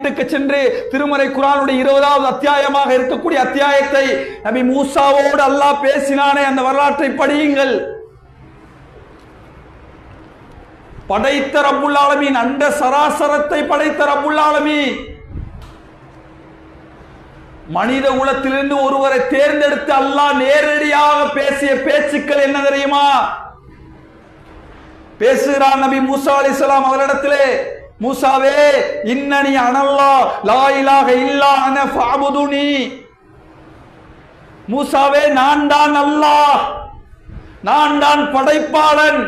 வீட்டுக்கு சென்று திருமறை குரானுடைய இருபதாவது அத்தியாயமாக இருக்கக்கூடிய அத்தியாயத்தை நபி மூசாவோடு அல்லாஹ் பேசினானே அந்த வரலாற்றை படியுங்கள். படைத்த ரப்புல் ஆலமீன் அண்ட சராசரத்தை படைத்த ரப்புல் மனித குலத்திலிருந்து ஒருவரை தேர்ந்தெடுத்து அல்லாஹ் நேரடியாக பேசிய பேச்சுக்கள் என்ன தெரியுமா? பேசுகிறான் நபி மூசா அலிஸ்லாம் அவரிடத்திலே மூசாவே இன்னனி அனல்லா லா இலாக இல்லா அன ஃபஅபுதுனி மூசாவே நான் தான் அல்லாஹ் நான் தான் படைப்பாளன்.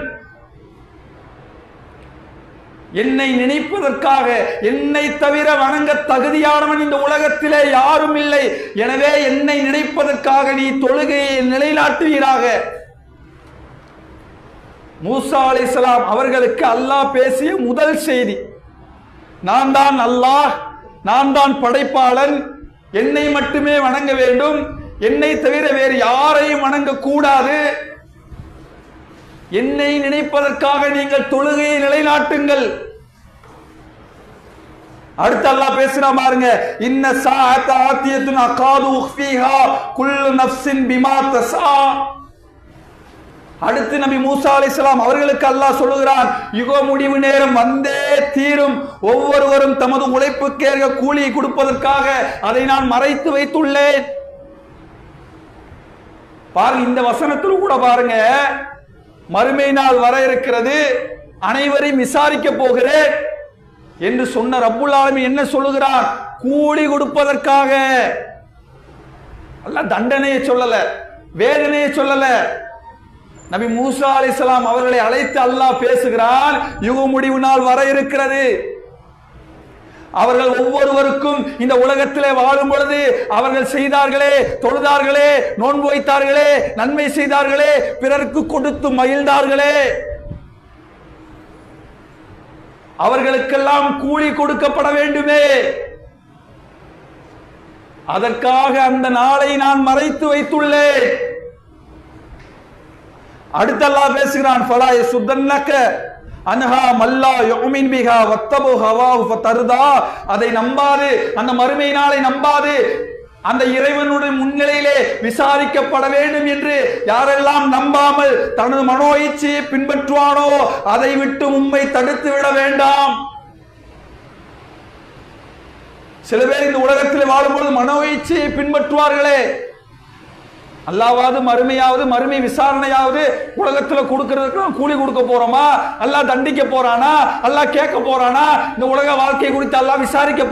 என்னை நினைப்பதற்காக என்னை தவிர வணங்க தகுதியானவன் இந்த உலகத்திலே யாரும் இல்லை. எனவே என்னை நினைப்பதற்காக நீ தொழுகையை நிலைநாட்டுவீராக. மூசா அலிஸ்லாம் அவர்களுக்கு அல்லாஹ் பேசிய முதல் செய்தி. நான் தான் அல்லாஹ் நான் தான் படைப்பாளன். என்னை மட்டுமே வணங்க வேண்டும். என்னை தவிர வேறு யாரையும் வணங்க கூடாது என்னை நினைப்பதற்காக நீங்கள் தொழுகையை நிலைநாட்டுங்கள். அடுத்து அல்லாஹ் பேசுறா பாருங்க இன்ன சாஅத்த ஆத்தியத்துன் அகாது உஃபீஹா குல்லு நஃப்ஸின் பிமா தஸா. அடுத்து நபி மூசா அலைஹிஸ்ஸலாம் அவர்களுக்கு அல்லாஹ் சொல்லுகிறான் யுக முடிவு நேரம் வந்தே தீரும். ஒவ்வொருவரும் தமது உழைப்புக்கேற்க கூலி கொடுப்பதற்காக அதை நான் மறைத்து வைத்துள்ளேன். பாருங்க இந்த வசனத்தில் கூட பாருங்க மறுமை நாள் வர இருக்கிறது அனைவரையும் விசாரிக்க போகிறேன். என்று சொன்ன ரப்புல் ஆலமி என்ன சொல்லுகிறான்? கூலி கொடுப்பதற்காக. அல்ல தண்டனையை சொல்லல வேதனையை சொல்லல. நபி மூசா அலிஸ்லாம் அவர்களை அழைத்து அல்லாஹ் பேசுகிறான் யுக முடிவு நாள் வர இருக்கிறது. அவர்கள் ஒவ்வொருவருக்கும் இந்த உலகத்திலே வாழும் பொழுது அவர்கள் செய்தார்களே தொழுதார்களே நோன்பு வைத்தார்களே நன்மை செய்தார்களே பிறருக்கு கொடுத்து மகிழ்ந்தார்களே. அவர்களுக்கெல்லாம் கூலி கொடுக்கப்பட வேண்டுமே. அதற்காக அந்த நாளை நான் மறைத்து வைத்துள்ளேன். அடுத்தல்லா பேசுகிறான் ஃபலா சுத்தன்னக்க அன்ஹா மல்லா யுமின் பிஹா வத்தபு ஹவாஹு ஃபதர்தா. அதை நம்பாது அந்த மறுமை நாளை நம்பாது. அந்த இறைவனுடைய முன்னிலையிலே விசாரிக்கப்பட வேண்டும் என்று யாரெல்லாம் நம்பாமல் தனது மனோ இச்சையை பின்பற்றுவானோ அதை விட்டு உம்மை தடுத்து விட வேண்டாம். சில பேர் இந்த உலகத்தில் வாழும்பொழுது மனோ இச்சையை பின்பற்றுவார்களே. அல்லாவாவது மறுமையாவது மறுமை விசாரணையாவது உலகத்துல கொடுக்கறதுக்கு கூலி கொடுக்க போறோமா? அல்லா தண்டிக்க போறானா? அல்லா கேட்க போறானா? இந்த உலக வாழ்க்கை குறித்து அல்லா விசாரிக்க